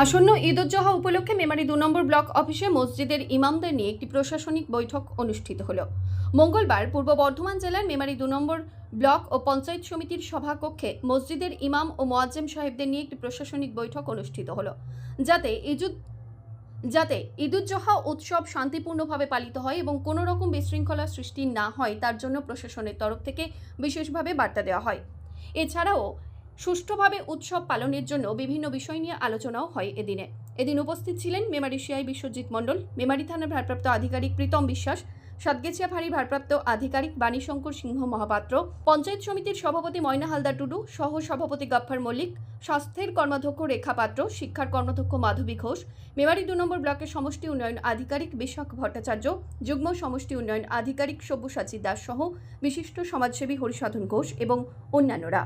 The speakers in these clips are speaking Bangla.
আসন্ন ঈদুজ্জোহা উপলক্ষে মেমারি দু নম্বর ব্লক অফিসে মসজিদের ইমামদের নিয়ে একটি প্রশাসনিক বৈঠক অনুষ্ঠিত হল। মঙ্গলবার পূর্ব বর্ধমান জেলার মেমারি দু নম্বর ব্লক ও পঞ্চায়েত সমিতির সভাকক্ষে মসজিদের ইমাম ও মোয়াজ্জেম সাহেবদের নিয়ে একটি প্রশাসনিক বৈঠক অনুষ্ঠিত হল। যাতে ইজুদ যাতে ঈদুজ্জোহা উৎসব শান্তিপূর্ণভাবে পালিত হয় এবং কোনো রকম বিশৃঙ্খলা সৃষ্টি না হয়, তার জন্য প্রশাসনের তরফ থেকে বিশেষভাবে বার্তা দেওয়া হয়। এছাড়াও সুষ্ঠুভাবে উৎসব পালনের জন্য বিভিন্ন বিষয় নিয়ে আলোচনাও হয় এদিনে। এদিন উপস্থিত ছিলেন মেমারি সিআই বিশ্বজিৎ মণ্ডল, মেমারি থানার ভারপ্রাপ্ত আধিকারিক প্রীতম বিশ্বাস, সাতগেছিয়া ফাঁড়ির ভারপ্রাপ্ত আধিকারিক বাণীশঙ্কর সিংহ মহাপাত্র, পঞ্চায়েত সমিতির সভাপতি ময়না হালদার টুডু সহ সভাপতি গাফফার মল্লিক, স্বাস্থ্যের কর্মাধ্যক্ষ রেখা পাত্র, শিক্ষার কর্মাধ্যক্ষ মাধবী ঘোষ, মেমারি দু নম্বর ব্লকের সমষ্টি উন্নয়ন আধিকারিক বিশাখ ভট্টাচার্য, যুগ্ম সমষ্টি উন্নয়ন আধিকারিক সব্যসাচী দাস সহ বিশিষ্ট সমাজসেবী হরিসাধন ঘোষ এবং অন্যান্যরা।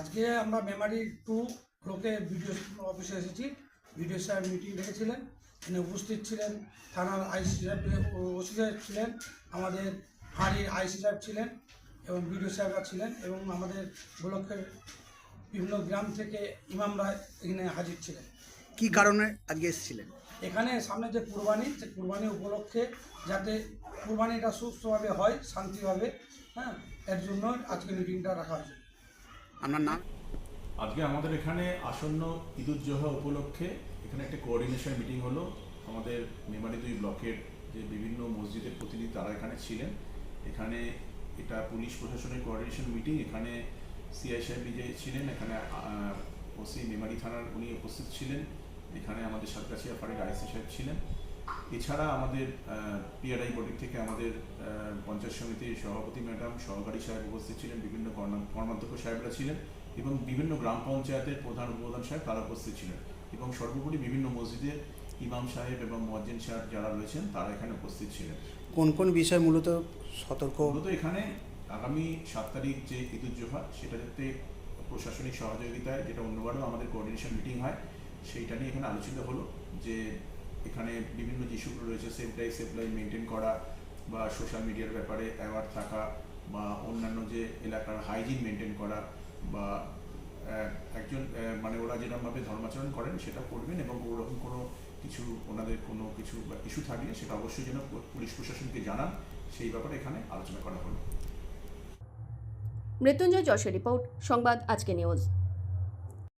আজকে আমরা মেমারি টু ব্লকে বিডিও অফিসে এসেছি। বিডিও সাহেব মিটিং রেখেছিলেন এখানে উপস্থিত ছিলেন থানার আইসি সাহেব ওসি সাহেব ছিলেন আমাদের হাঁড়ির আইসি সাহেব ছিলেন এবং বিডিও সাহেবরা ছিলেন এবং আমাদের ব্লকের বিভিন্ন গ্রাম থেকে ইমামরা এখানে হাজির ছিলেন। কি কারণে আজকে এসেছিলেন? এখানে সামনে যে কুরবানি সে কুরবানি উপলক্ষে যাতে কুরবানিটা সুস্থভাবে হয় শান্তিভাবে হ্যাঁ এর জন্য আজকে মিটিংটা রাখা হয়েছে। আপনার নাম? আজকে আমাদের এখানে আসন্ন ঈদুজ্জোহা উপলক্ষে এখানে একটা কোঅর্ডিনেশন মিটিং হলো। আমাদের মেমারি দুই ব্লকের যে বিভিন্ন মসজিদের প্রতিনিধি তারা এখানে ছিলেন। এখানে এটা পুলিশ প্রশাসনের কোঅর্ডিনেশন মিটিং এখানে সিআই সাহেব নিজে ছিলেন, এখানে ওসি মেমারি থানার উনি উপস্থিত ছিলেন। এখানে আমাদের সাতগাছিয়া ফাঁড়ির আইসি সাহেব ছিলেন। এছাড়া আমাদের পিআরআই বডি থেকে আমাদের পঞ্চায়েত সমিতির সভাপতি ম্যাডাম সহকারী সাহেব উপস্থিত ছিলেন বিভিন্ন কর্মাধ্যক্ষ সাহেবরা ছিলেন এবং বিভিন্ন গ্রাম পঞ্চায়েতের প্রধান উপপ্রধান সাহেব তারা উপস্থিত ছিলেন এবং সর্বোপরি বিভিন্ন মসজিদের ইমাম সাহেব এবং মজ্জিন সাহেব যারা রয়েছেন তারা এখানে উপস্থিত ছিলেন। কোন কোন বিষয় মূলত সতর্ক? মূলত এখানে আগামী সাত তারিখ যে ঈদুজ্জোহা সেটা যাতে প্রশাসনিক সহযোগিতায় যেটা অন্যবারও আমাদের কোঅর্ডিনেশন মিটিং হয় সেইটা নিয়ে এখানে আলোচিত হলো যে এখানে বিভিন্ন যে ইস্যুগুলো রয়েছে safe drive safe life maintain করা বা সোশ্যাল মিডিয়ার ব্যাপারে অ্যাওয়ার থাকা বা অন্যান্য যে এলাকার হাইজিন মেনটেন করা বা একজন মানে ওরা যেরকমভাবে ধর্মাচরণ করেন সেটা করবেন এবং ওরকম কোনো কিছু, ওনাদের কোনো কিছু ইস্যু থাকলে সেটা অবশ্যই যেন পুলিশ প্রশাসনকে জানান। সেই ব্যাপারে এখানে আলোচনা করা হলো। মৃত্যুঞ্জয় যশের রিপোর্ট, সংবাদ আজকে নিউজ।